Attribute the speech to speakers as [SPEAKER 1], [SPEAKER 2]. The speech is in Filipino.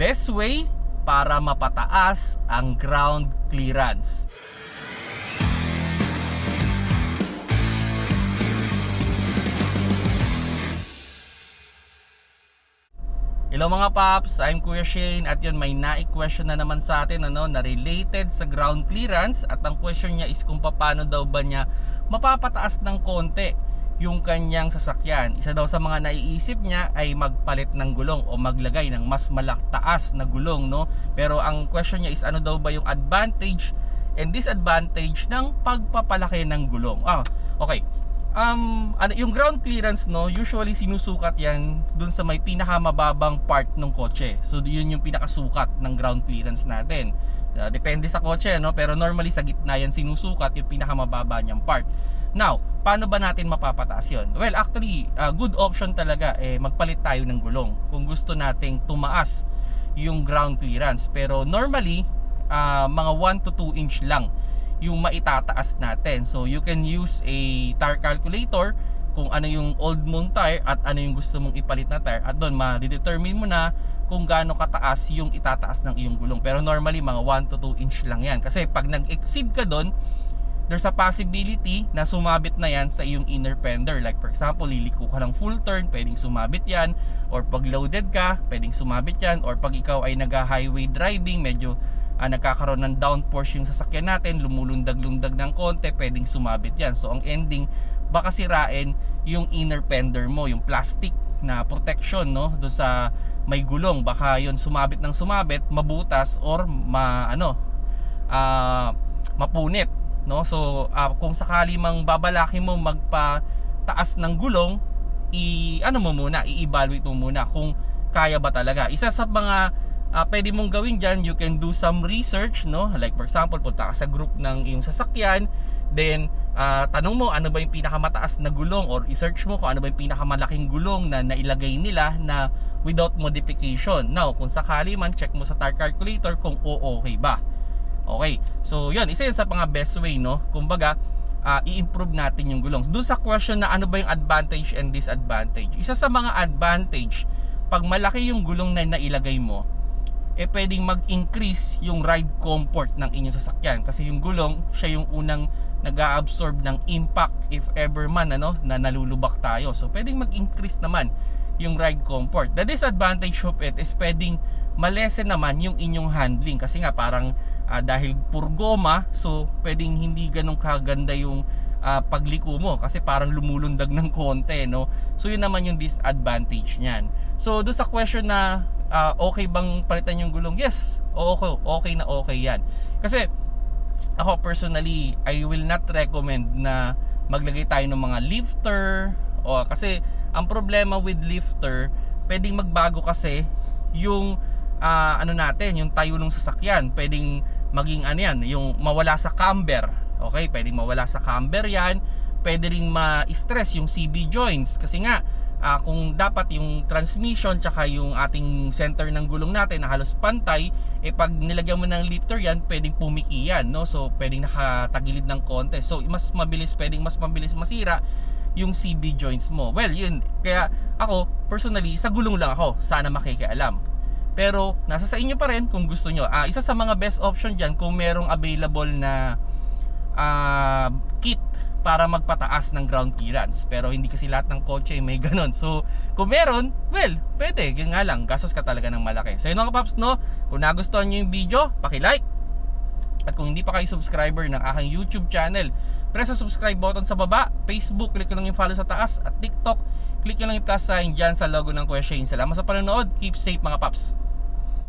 [SPEAKER 1] best way para mapataas ang ground clearance. Hello mga paps, I'm Kuya Shane at yun may na-question na naman sa atin ano, na related sa ground clearance at ang question niya is kung paano daw ba niya mapapataas ng konti yung kanyang sasakyan. Isa daw sa mga naiisip niya ay magpalit ng gulong o maglagay ng mas malaktaas na gulong no. Pero ang question niya is ano daw ba yung advantage and disadvantage ng pagpapalaki ng gulong. Ah, okay um ano yung ground clearance no usually sinusukat yan dun sa may pinakamababang part ng kotse so yun yung pinakasukat ng ground clearance natin Uh, depende sa kotse no pero normally sa gitna yan sinusukat yung pinakamababa niyang part now paano ba natin mapapataas yun well actually uh, good option talaga eh magpalit tayo ng gulong kung gusto nating tumaas yung ground clearance pero normally uh, mga 1 to 2 inch lang yung maitataas natin. So you can use a tire calculator kung ano yung old mong tire at ano yung gusto mong ipalit na tire at doon ma-determine mo na kung gaano kataas yung itataas ng iyong gulong. Pero normally mga 1 to 2 inch lang yan. Kasi pag nag-exceed ka doon, there's a possibility na sumabit na yan sa iyong inner fender. Like for example, liliko ka ng full turn, pwedeng sumabit yan. Or pag loaded ka, pwedeng sumabit yan. Or pag ikaw ay nag-highway driving, medyo uh, nagkakaroon ng downforce yung sasakyan natin, lumulundag-lundag ng konti, pwedeng sumabit yan. So ang ending, baka sirain yung inner fender mo, yung plastic na protection no do sa may gulong baka yon sumabit ng sumabit mabutas or ma ano uh, mapunit no so uh, kung sakali mang babalaki mo magpataas ng gulong i ano mo muna i-evaluate mo muna kung kaya ba talaga isa sa mga uh, pwede mong gawin dyan, you can do some research, no? Like for example, punta ka sa group ng iyong sasakyan, then uh, tanong mo ano ba yung pinakamataas na gulong or i-search mo kung ano ba yung pinakamalaking gulong na nailagay nila na without modification. Now, kung sakali man, check mo sa tire calculator kung oo okay ba. Okay, so yun, isa yun sa mga best way, no? Kumbaga, uh, i-improve natin yung gulong. Doon sa question na ano ba yung advantage and disadvantage. Isa sa mga advantage, pag malaki yung gulong na nailagay mo, eh pwedeng mag-increase yung ride comfort ng inyong sasakyan kasi yung gulong siya yung unang nag-absorb ng impact if ever man ano na nalulubak tayo so pwedeng mag-increase naman yung ride comfort the disadvantage of it is pwedeng malesen naman yung inyong handling kasi nga parang uh, dahil pur goma so pwedeng hindi ganun kaganda yung uh, pagliko mo kasi parang lumulundag ng konti no so yun naman yung disadvantage niyan so do sa question na uh, okay bang palitan yung gulong? Yes, okay, okay na okay yan. Kasi ako personally, I will not recommend na maglagay tayo ng mga lifter o kasi ang problema with lifter, pwedeng magbago kasi yung uh, ano natin, yung tayo ng sasakyan. Pwedeng maging ano yan, yung mawala sa camber. Okay, pwedeng mawala sa camber yan. Pwede ring ma-stress yung CB joints. Kasi nga uh, kung dapat yung transmission tsaka yung ating center ng gulong natin na halos pantay eh pag nilagyan mo ng lifter yan pwedeng pumiki yan no? So pwedeng nakatagilid ng konti. So mas mabilis pwedeng mas mabilis masira yung CB joints mo. Well yun. Kaya ako personally sa gulong lang ako. Sana makikialam pero nasa sa inyo pa rin kung gusto nyo uh, isa sa mga best option dyan kung merong available na uh, kit para magpataas ng ground clearance. Pero hindi kasi lahat ng kotse may ganun. So, kung meron, well, pwede. Yun nga lang, gastos ka talaga ng malaki. So, yun mga paps, no? Kung nagustuhan nyo yung video, paki-like. At kung hindi pa kayo subscriber ng aking YouTube channel, press sa subscribe button sa baba. Facebook, click lang yung follow sa taas. At TikTok, click nyo lang yung plus sign dyan sa logo ng Kuya Shane. Salamat sa panonood. Keep safe mga paps.